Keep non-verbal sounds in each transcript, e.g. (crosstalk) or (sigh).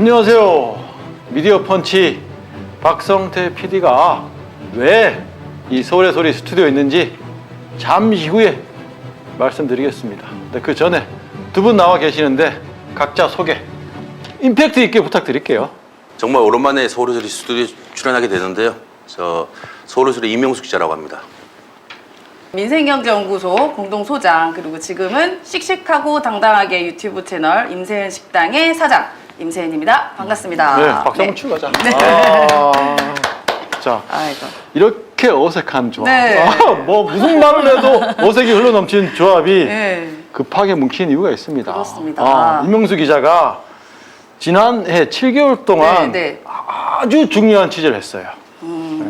안녕하세요. 미디어 펀치 박성태 PD가 왜 이 서울의 소리 스튜디오에 있는지 잠시 후에 말씀드리겠습니다. 근데 그 전에 두 분 나와 계시는데 각자 소개 임팩트 있게 부탁드릴게요. 정말 오랜만에 서울소리 스튜디오 출연하게 되는데요. 저 서울소리 이명숙 기자라고 합니다. 민생경제연구소 공동소장 그리고 지금은 씩씩하고 당당하게 유튜브 채널 임세은 식당의 사장 임세은입니다. 반갑습니다. 네, 박수 한번 네. 치고 가자. 네. 아, 자, 아이고. 이렇게 어색한 조합. 네. 아, 뭐 무슨 말을 해도 어색이 흘러넘치는 조합이 네. 급하게 뭉친 이유가 있습니다. 그렇습니다. 아, 임명수 기자가 지난해 7개월 동안 네, 네. 아주 중요한 취재를 했어요. 네.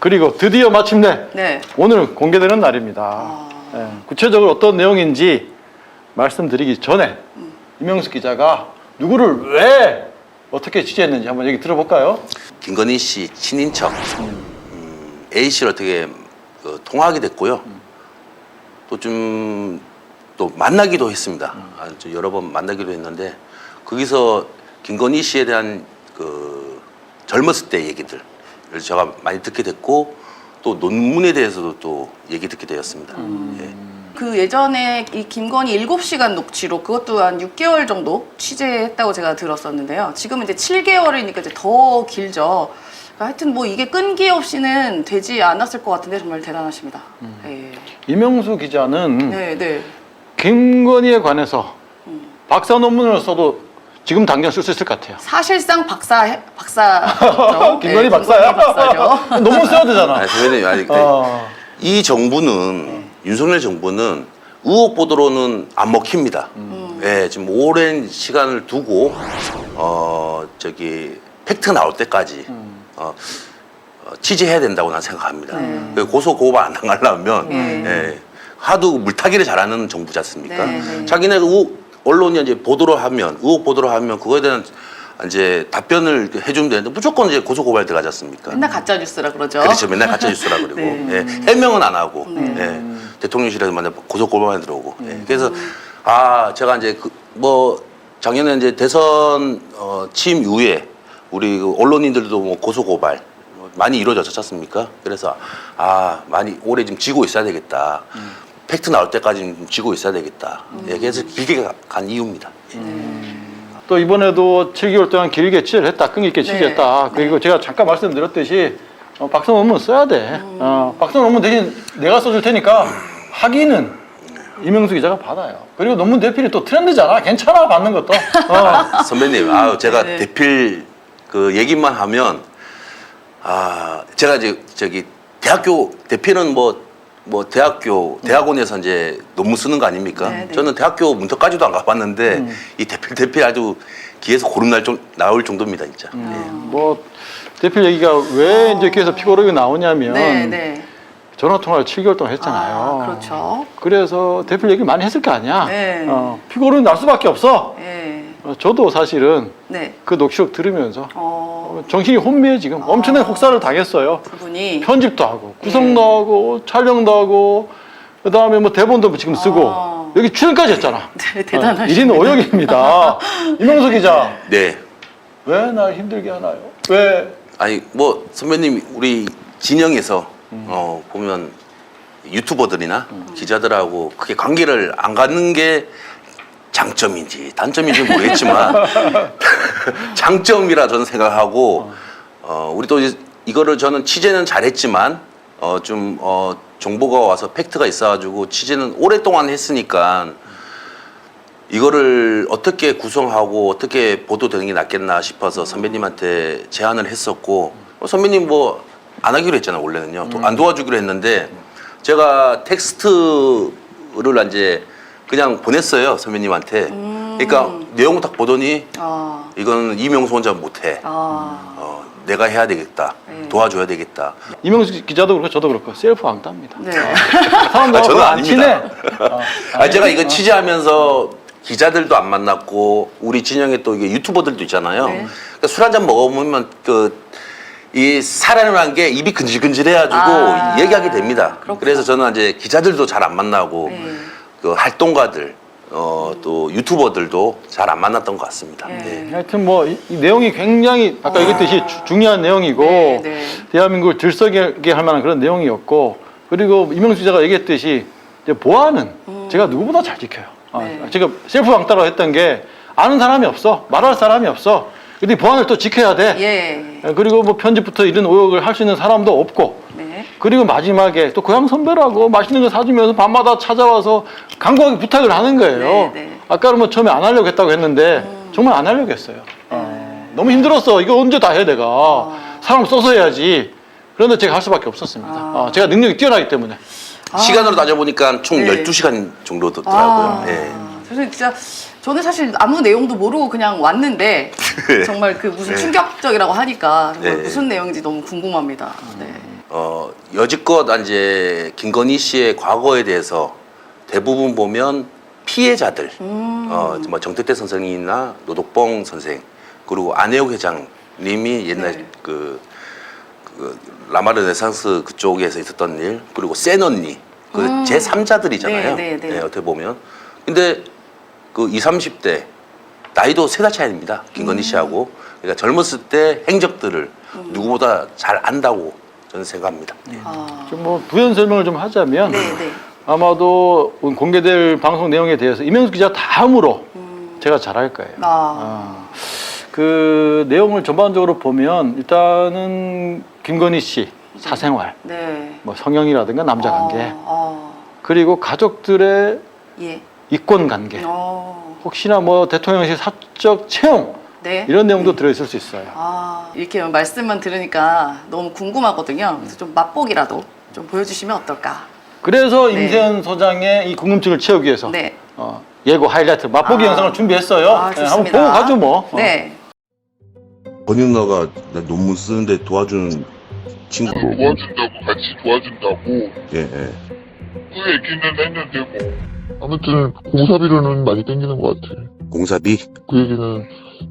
그리고 드디어 마침내 네. 오늘 공개되는 날입니다. 아. 예, 구체적으로 어떤 내용인지 말씀드리기 전에 임명수 기자가 누구를 왜 어떻게 취재했는지 한번 얘기 들어볼까요? 김건희 씨 친인척 음, A 씨를 어떻게 그, 통화하게 됐고요. 또 좀 또 만나기도 했습니다. 아, 저 여러 번 만나기도 했는데 거기서 김건희 씨에 대한 그 젊었을 때 얘기들을 제가 많이 듣게 됐고 또 논문에 대해서도 또 얘기 듣게 되었습니다. 예. 그 예전에 이 김건희 7시간 녹취록 그것도 한 6개월 정도 취재했다고 제가 들었었는데요. 지금 이제 7개월이니까 이제 더 길죠. 그러니까 하여튼 뭐 이게 끈기 없이는 되지 않았을 것 같은데 정말 대단하십니다. 네. 임명수 기자는 네, 네. 김건희에 관해서 박사 논문을 써도 지금 당장 쓸 수 있을 것 같아요. 사실상 박사. (laughs) 김건희 네, 박사야. 박사죠. (laughs) 논문 써야 되잖아. 아니, 선배님, 아니, 그 어. 이 정부는 윤석열 정부는 의혹 보도로는 안 먹힙니다. 예, 지금 오랜 시간을 두고 어 저기 팩트 나올 때까지 어, 어, 취재해야 된다고 난 생각합니다. 네. 그 고소 고발 안 당하려면 네. 예, 하도 물타기를 잘하는 정부지 않습니까? 네, 네. 자기네가 의혹, 언론이 이제 보도를 하면 의혹 보도를 하면 그거에 대한 이제 답변을 해주면 되는데 무조건 이제 고소 고발 들어가지 않습니까? 맨날 가짜 뉴스라 그러죠. 그렇죠. 맨날 가짜 뉴스라 그러고 (laughs) 네. 예, 해명은 안 하고 네. 예, 대통령실에서 만약 고소고발만 들어오고 예, 그래서 아 제가 이제 그, 뭐 작년에 이제 대선 어, 취임 이후에 우리 그 언론인들도 뭐 고소고발 많이 이루어졌지 않습니까? 그래서 아 많이 오래 좀 지고 있어야 되겠다. 팩트 나올 때까지 좀 지고 있어야 되겠다. 예, 그래서 길게 가- 간 이유입니다. 또 이번에도 7개월 동안 길게 취재를 했다, 끈기 있게 취재했다. 그리고 제가 잠깐 말씀드렸듯이 어, 박사 논문 써야 돼. 어, 박사 논문 대신 내가 써줄 테니까 학위는 이명수 기자가 받아요. 그리고 논문 대필이 또 트렌드잖아. 괜찮아, 받는 것도. 어. (laughs) 선배님, 아유 제가 네. 대필 그 얘기만 하면 아 제가 이제 저기 대학교 대필은 뭐 뭐 대학교 대학원에서 이제 논문 쓰는 거 아닙니까? 네, 네. 저는 대학교 문턱까지도 안 가봤는데 이 대필 대필 아주 귀에서 고름 날 좀 나올 정도입니다, 진짜. 예. 뭐 대필 얘기가 왜 이제 귀에서 피고르게 나오냐면 네, 네. 전화 통화를 7개월 동안 했잖아요. 아, 그렇죠. 그래서 대필 얘기 많이 했을 거 아니야. 네. 어, 피고르는 날 수밖에 없어. 예. 어, 저도 사실은 네. 그 녹취록 들으면서 어, 어, 정신이 혼미해 지금 엄청난 혹사를 당했어요. 두 분이 편집도 하고 구성도 네. 하고 촬영도 하고 그 다음에 뭐 대본도 지금 쓰고 아. 여기 출연까지 했잖아. 네, 대단하십니다. 어, 일인 오역입니다. (laughs) 이명수 기자 네. 왜 날 힘들게 하나요? 왜? 아니 뭐 선배님 우리 진영에서 어 보면 유튜버들이나 기자들하고 크게 관계를 안 갖는 게 장점인지 단점인지 모르겠지만 (laughs) 장점이라 저는 생각하고 어 우리 또 이제 이거를 저는 취재는 잘했지만 어 좀 어 정보가 와서 팩트가 있어가지고 취재는 오랫동안 했으니까 이거를 어떻게 구성하고 어떻게 보도되는 게 낫겠나 싶어서 선배님한테 제안을 했었고 어, 선배님 뭐 안 하기로 했잖아요 원래는요 도- 안 도와주기로 했는데 제가 텍스트를 이제 그냥 보냈어요 선배님한테 그러니까 내용 딱 보더니 아, 이건 이명수 혼자 못해 아, 어, 내가 해야 되겠다 네. 도와줘야 되겠다 이명수 기자도 그렇고 저도 그렇고 셀프 왕따입니다. 네. (laughs) 사람들하고 아, 저는 안 친해. 아닙니다. 어, 아, 제가 이거 어. 취재하면서 기자들도 안 만났고 우리 진영에 또 이게 유튜버들도 있잖아요. 네. 그러니까 술한 잔 먹어보면 그 이 사람이라는 게 입이 근질근질해가지고 아, 얘기하게 됩니다. 그렇구나. 그래서 저는 이제 기자들도 잘 안 만나고 네. 그 활동가들 어, 또 유튜버들도 잘 안 만났던 것 같습니다. 예. 네. 하여튼 뭐이 내용이 굉장히 아까 얘기했듯이 주- 중요한 내용이고 네, 네. 대한민국을 들썩이게 할 만한 그런 내용이었고 그리고 이명수 기자가 얘기했듯이 이제 보안은 제가 누구보다 잘 지켜요. 아, 네. 제가 셀프 왕따라고 했던 게 아는 사람이 없어 말할 사람이 없어. 근데 보안을 또 지켜야 돼. 예. 그리고 뭐 편집부터 이런 오역을 할 수 있는 사람도 없고 네. 그리고 마지막에 또 고향 선배라고 맛있는 거 사주면서 밤마다 찾아와서 강구하게 부탁을 하는 거예요. 네, 네. 아까는 뭐 처음에 안 하려고 했다고 했는데 정말 안 하려고 했어요. 어, 너무 힘들었어. 이거 언제 다 해 내가. 사람 써서 해야지. 그런데 제가 할 수밖에 없었습니다. 어, 제가 능력이 뛰어나기 때문에. 시간으로 따져보니까 총 네. 12시간 정도 됐더라고요. 아, 예. 저는 진짜 저는 사실 아무 내용도 모르고 그냥 왔는데 정말 그 무슨 충격적이라고 하니까 정말 네. 무슨 내용인지 너무 궁금합니다. 네. 어, 여지껏 이제 김건희 씨의 과거에 대해서 대부분 보면 피해자들, 음. 어, 뭐 정택대 선생이나 노덕봉 선생, 그리고 안혜욱 회장님이 옛날 네. 그, 그 라마르 네상스 그쪽에서 있었던 일, 그리고 센 언니, 그 음. 제 3자들이잖아요. 네, 네, 네. 어떻게 보면. 근데 그 20, 30대 나이도 세 달 차이입니다. 음. 김건희 씨하고. 그러니까 젊었을 때 행적들을 누구보다 잘 안다고 저는 생각합니다. 네. 아, 좀뭐 부연 설명을 좀 하자면 네, 네. 아마도 공개될 방송 내용에 대해서 이명수 기자 다음으로 제가 잘할 거예요. 아, 아, 그 내용을 전반적으로 보면 일단은 김건희 씨 사생활, 네. 뭐 성형이라든가 남자 관계, 아, 그리고 가족들의 아, 예. 이권 관계, 어, 혹시나 뭐 대통령실 사적 채용 네. 이런 내용도 들어있을 수 있어요. 아, 이렇게 말씀만 들으니까 너무 궁금하거든요. 그래서 좀 맛보기라도 좀 보여주시면 어떨까? 그래서 네. 임세현 소장의 이 궁금증을 채우기 위해서 네. 어, 예고 하이라이트 맛보기 아. 영상을 준비했어요. 아, 네, 좋습니다. 한번 보고 가죠 뭐. 어. 네. 누나가 논문 쓰는데 도와주는 친구. 도와준다고 같이 도와준다고 예, 예. 그 얘기는 했는데 뭐 아무튼 공사비로는 많이 땡기는 것 같아 공사비? 그 얘기는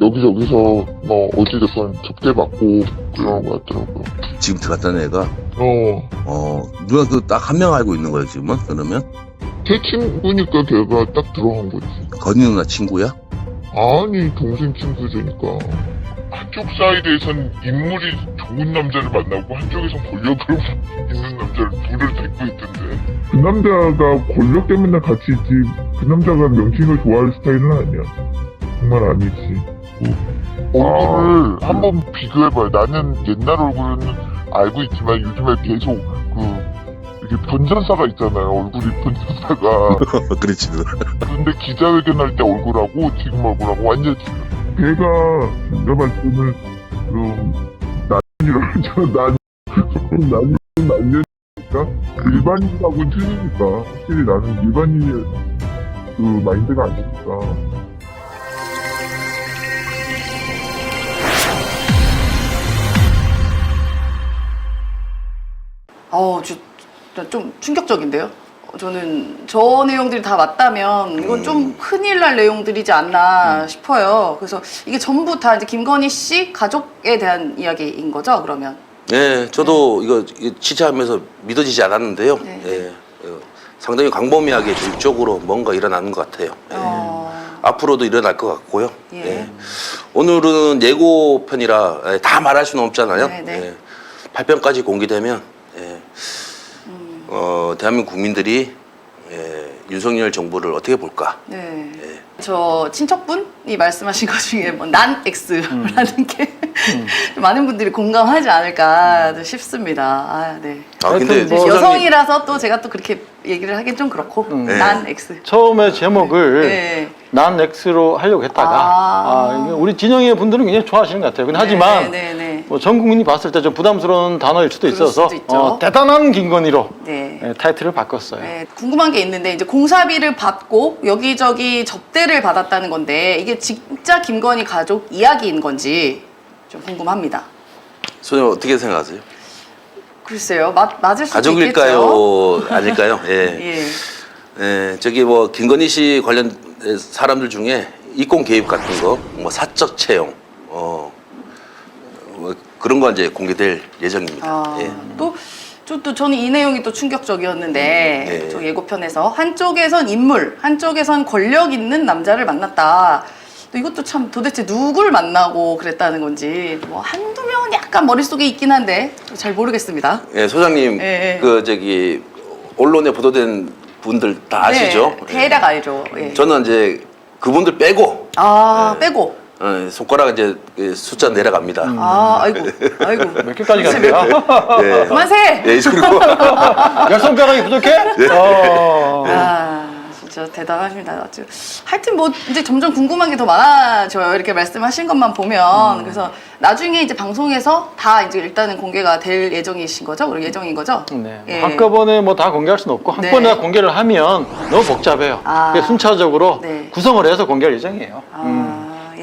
여기저기서 뭐 어찌됐건 접대 받고 그러는 것 같더라고요 지금 들어갔다는 애가, 어 어, 누나 그딱 한 명 알고 있는 거예요, 지금은? 그러면? 제 친구니까 걔가 딱 들어간 거지 건희 누나 친구야? 아니 동생 친구들이니까 한쪽 사이드에선 인물이 좋은 남자를 만나고 한쪽에선 권력으로 (laughs) 있는 남자를 둘을 데리고 있던데. 그 남자가 권력 때문에 같이 있지 그 남자가 명칭을 좋아할 스타일은 아니야. 정말 아니지. 얼굴을 한번 비교해봐요. 나는 옛날 얼굴은 알고 있지만 요즘에 계속 그 이렇게 변전사가 있잖아요. 얼굴이 변전사가. (laughs) 그렇지, 누나. 근데 기자회견할 때 얼굴하고 지금 얼굴하고 완전 지금 걔가 내가 봤을 때는 그 난이라고 난 난이 난년이니까 일반인하고는 틀리니까 확실히 나는 일반인의 그 마인드가 아니니까 어, 주, 진짜 좀 충격적인데요. 어, 저는 저 내용들이 다 맞다면 이건 좀 큰일 날 내용들이지 않나 싶어요. 그래서 이게 전부 다 이제 김건희 씨 가족에 대한 이야기인 거죠, 그러면? 네, 저도 이거, 이거 취재하면서 믿어지지 않았는데요. 네. 예, 어, 상당히 광범위하게 조직적으로 뭔가 일어나는 것 같아요. 예. 어, 앞으로도 일어날 것 같고요. 예. 예. 오늘은 예고편이라 예, 다 말할 수는 없잖아요. 네, 네. 예. 발표까지 공개되면 예. 음. 어, 대한민국 국민들이 예, 윤석열 정부를 어떻게 볼까? 네. 예. 저 친척분이 말씀하신 것 중에 뭐난 X라는 게 (laughs) 많은 분들이 공감하지 않을까 싶습니다. 아, 네. 아 근데 뭐- 소장님- 여성이라서 또 제가 또 그렇게 얘기를 하긴 좀 그렇고 음. 네. 난 X. 처음에 제목을 네. 난 X로 하려고 했다가 아. 아, 우리 진영의 분들은 굉장히 좋아하시는 것 같아요. 근데 하지만 네, 네, 네. 뭐전 국민이 봤을 때 좀 부담스러운 단어일 수도 그럴 있어서 수도 있죠. 어, 대단한 김건희로 네. 예, 타이틀을 바꿨어요. 네, 궁금한 게 있는데 이제 공사비를 받고 여기저기 접대를 받았다는 건데 이게 진짜 김건희 가족 이야기인 건지 좀 궁금합니다. 소장님 어떻게 생각하세요? 글쎄요, 맞, 맞을 수도 가족일까요? 있겠죠. 아닐까요? (laughs) 예. 예. 예, 저기 뭐 김건희 씨 관련 사람들 중에 이권 개입 같은 거, 뭐 사적 채용, 어, 뭐 그런 거 이제 공개될 예정입니다. 아, 예. 또 저 또 저는 이 내용이 또 충격적이었는데 네. 저 예고편에서 한쪽에선 인물, 한쪽에선 권력 있는 남자를 만났다. 또 이것도 참 도대체 누굴 만나고 그랬다는 건지 뭐 한두 명은 약간 머릿속에 있긴 한데 잘 모르겠습니다. 예, 소장님, 예, 예. 그 저기 언론에 보도된 분들 다 아시죠? 네, 대략 알죠. 예. 예. 저는 이제 그분들 빼고 아 빼고 어, 손가락 이제 그 숫자 내려갑니다. 아 아이고 아이고 (laughs) 몇 개까지 갔어요? 예. (laughs) 그만세. 예, 그리고 열 손가락이 부족해? 어. 아 진짜 대단하십니다. 아주 하여튼 뭐 이제 점점 궁금한 게 더 많아져요. 이렇게 말씀하신 것만 보면 음. 그래서 나중에 이제 방송에서 다 이제 일단은 공개가 될 예정이신 거죠? 그리고 예정인 거죠? 네. 예. 한꺼번에 뭐 다 공개할 수는 없고 네. 한꺼번에 다 공개를 하면 너무 복잡해요. 아. 그래서 순차적으로 네. 구성을 해서 공개할 예정이에요. 아, 음.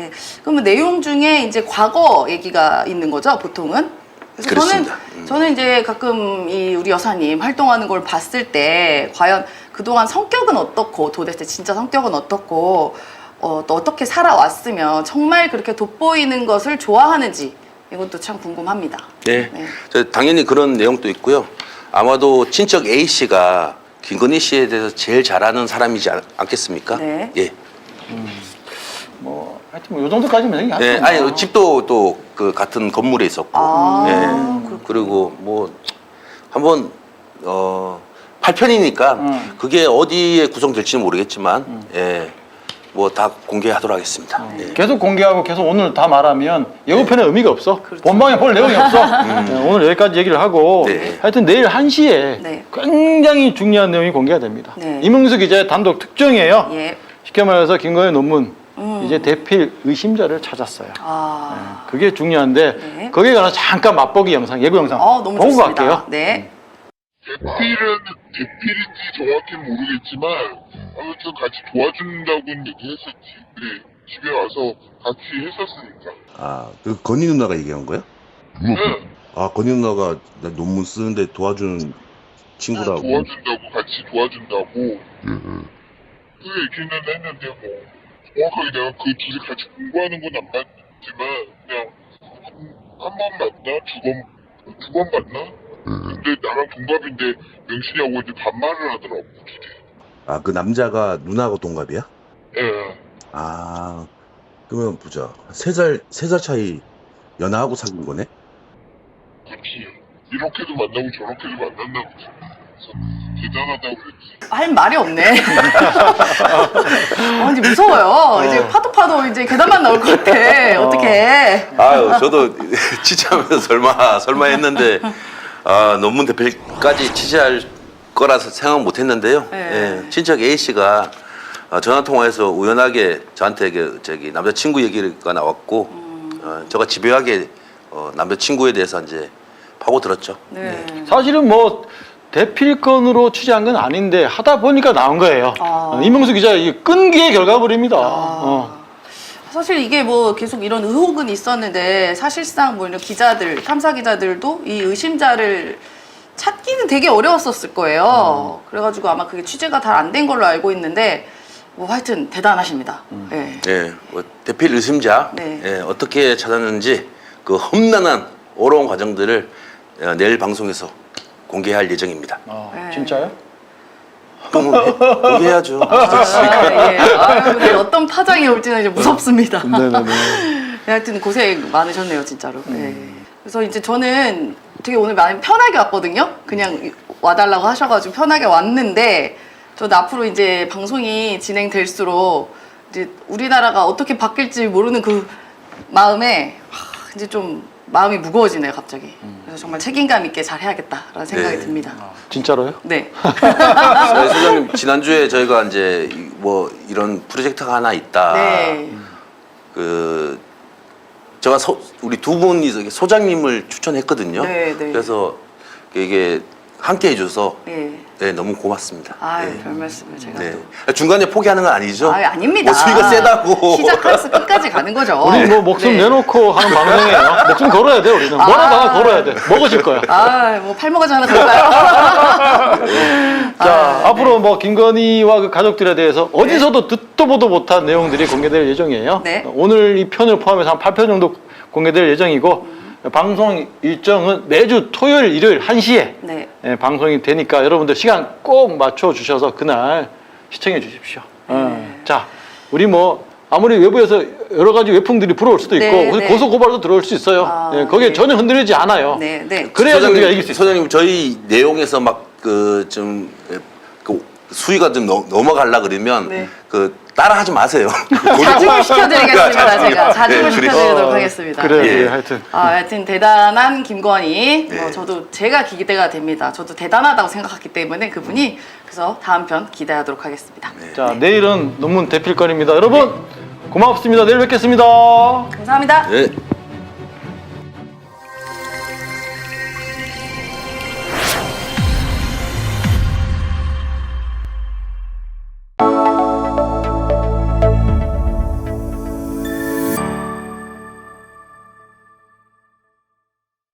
예. 그러면 내용 중에 이제 과거 얘기가 있는 거죠, 보통은? 그래서 그렇습니다. 저는 저는 이제 가끔 이 우리 여사님 활동하는 걸 봤을 때 과연 그동안 성격은 어떻고 도대체 진짜 성격은 어떻고 어, 또 어떻게 살아왔으면 정말 그렇게 돋보이는 것을 좋아하는지 이것도 참 궁금합니다. 네. 네. 저 당연히 그런 내용도 있고요. 아마도 친척 A 씨가 김건희 씨에 대해서 제일 잘 아는 사람이지 않, 않겠습니까? 네. 예. 뭐 하여튼 뭐요 정도까지면 얘기 네, 아니 집도 또 그 같은 건물에 있었고, 아, 예. 그리고 뭐 한번 어 8편이니까 음. 그게 어디에 구성될지는 모르겠지만, 예, 뭐 다 공개하도록 하겠습니다. 음. 예. 계속 공개하고 계속 오늘 다 말하면 예고편에 의미가 없어. 그렇죠. 본방에 볼 내용이 없어. (laughs) 네, 오늘 여기까지 얘기를 하고 네. 하여튼 내일 1시에 네. 굉장히 중요한 내용이 공개가 됩니다. 네. 이명수 기자의 단독 특종이에요. 예. 쉽게 말해서 김건희 논문 음. 이제 대필 의심자를 찾았어요. 아. 그게 중요한데 네. 거기에 관한 잠깐 맛보기 영상, 예고 영상 어, 너무 보고 좋습니다. 갈게요. 네. 대필은 대필인지 정확히는 모르겠지만 아무튼 같이 도와준다고는 얘기했었지. 그래 집에 와서 같이 했었으니까. 아, 그 건희 누나가 얘기한 거야? 응. 아, 건희 누나가 나 논문 쓰는데 도와주는 친구라고. 도와준다고 같이 도와준다고. 그 얘기는 했는데 뭐 정확하게 내가 그 둘이 같이 공부하는 건안 봤지만 그냥 한 번 만나 두번두 번 만나. 근데 나랑 동갑인데 명신이하고 이제 반말을 하더라고 둘이. 아, 그 남자가 누나하고 동갑이야? 예. 아, 그러면 보자. 세 살, 세 살 차이 연하하고 사귄 거네? 그렇지. 이렇게도 만나고 저렇게도 만난다고 그래서 대단하다고 그랬지. 할 말이 없네. (laughs) 어, 이제 무서워요. 이제 파도 파도 이제 계단만 나올 것 같아. 어떡해. 아유, 저도 (laughs) 취재하면서 설마 설마 했는데 아, 논문 대필까지 취재할 거라서 생각 못 했는데요. 네. 예, 친척 A 씨가 어, 전화 통화에서 우연하게 저한테 그 저기 남자친구 얘기가 나왔고 어, 제가 집요하게 어, 남자친구에 대해서 이제 파고 들었죠. 네. 사실은 뭐 대필건으로 취재한 건 아닌데 하다 보니까 나온 거예요. 아. 어, 이명수 기자 이 끈기의 결과물입니다. 어. 사실 이게 뭐 계속 이런 의혹은 있었는데 사실상 뭐 이런 기자들, 탐사 기자들도 이 의심자를 찾기는 되게 어려웠었을 거예요. 그래가지고 아마 그게 취재가 잘 안 된 걸로 알고 있는데 뭐 하여튼 대단하십니다. 네. 예, 뭐 대필 의심자 네. 예, 어떻게 찾았는지 그 험난한 어려운 과정들을 어, 내일 방송에서 공개할 예정입니다. 어, 네. 진짜요? 그럼 공개해야죠. 아, 예. 근데 어떤 파장이 올지는 이제 무섭습니다. 네네네. 네, 하여튼 고생 많으셨네요, 진짜로. 네. 그래서 이제 저는 되게 오늘 많이 편하게 왔거든요. 그냥 와달라고 하셔가지고 편하게 왔는데, 저는 앞으로 이제 방송이 진행될수록 이제 우리나라가 어떻게 바뀔지 모르는 그 마음에 하, 이제 좀 마음이 무거워지네요, 갑자기. 그래서 정말 책임감 있게 잘 해야겠다라는 생각이 네. 듭니다. 진짜로요? 네. (laughs) (laughs) 네, 소장님 지난주에 저희가 이제 이- 뭐 이런 프로젝트가 하나 있다. 네. 그 제가 소, 우리 두 분이 소장님을 추천했거든요. 네, 네. 그래서 이게 함께 해줘서 네. 네, 너무 고맙습니다. 아유, 네. 별 말씀을 제가 네. 또. 중간에 포기하는 건 아니죠? 아, 아닙니다. 목소리가 세다고. 시작해서 끝까지 가는 거죠. (laughs) 우리 뭐 목숨 네. 내놓고 하는 방송이에요. 목숨 걸어야 돼 우리는. 뭐라도 아. 하나 걸어야 돼. 먹어질 거야. 아, 뭐 팔목까지 하나 걸까요? (laughs) 자 아, 앞으로 뭐 김건희와 그 가족들에 대해서 어디서도 듣도 보도 못한 내용들이 공개될 예정이에요. 네. 오늘 이 편을 포함해서 한 8편 정도 공개될 예정이고 방송 일정은 매주 토요일, 일요일 1시에 네. 예, 방송이 되니까 여러분들 시간 꼭 맞춰 주셔서 그날 시청해 주십시오. 어, 자, 우리 뭐 아무리 외부에서 여러 가지 외풍들이 불어올 수도 있고 네, 네. 고소 고발도 들어올 수 있어요. 아, 예, 거기에 네. 전혀 흔들리지 않아요. 네, 네. 그래야 우리가 이길 수 있어요. 소장님 저희 내용에서 막 그좀그 수위가 좀 넘- 넘어가려 그러면 네. 그 따라하지 마세요. (laughs) 자중을 시켜드리겠습니다. 제가 자중을 네, 시켜드리도록 어, 하겠습니다. 그래요, 예. 하여튼. 아, 하여튼 대단한 김건희. 네. 어, 저도 제가 기대가 됩니다. 저도 대단하다고 생각했기 때문에 그분이 그래서 다음 편 기대하도록 하겠습니다. 자, 내일은 논문 대필권입니다. 여러분 고맙습니다. 내일 뵙겠습니다. 감사합니다. 네.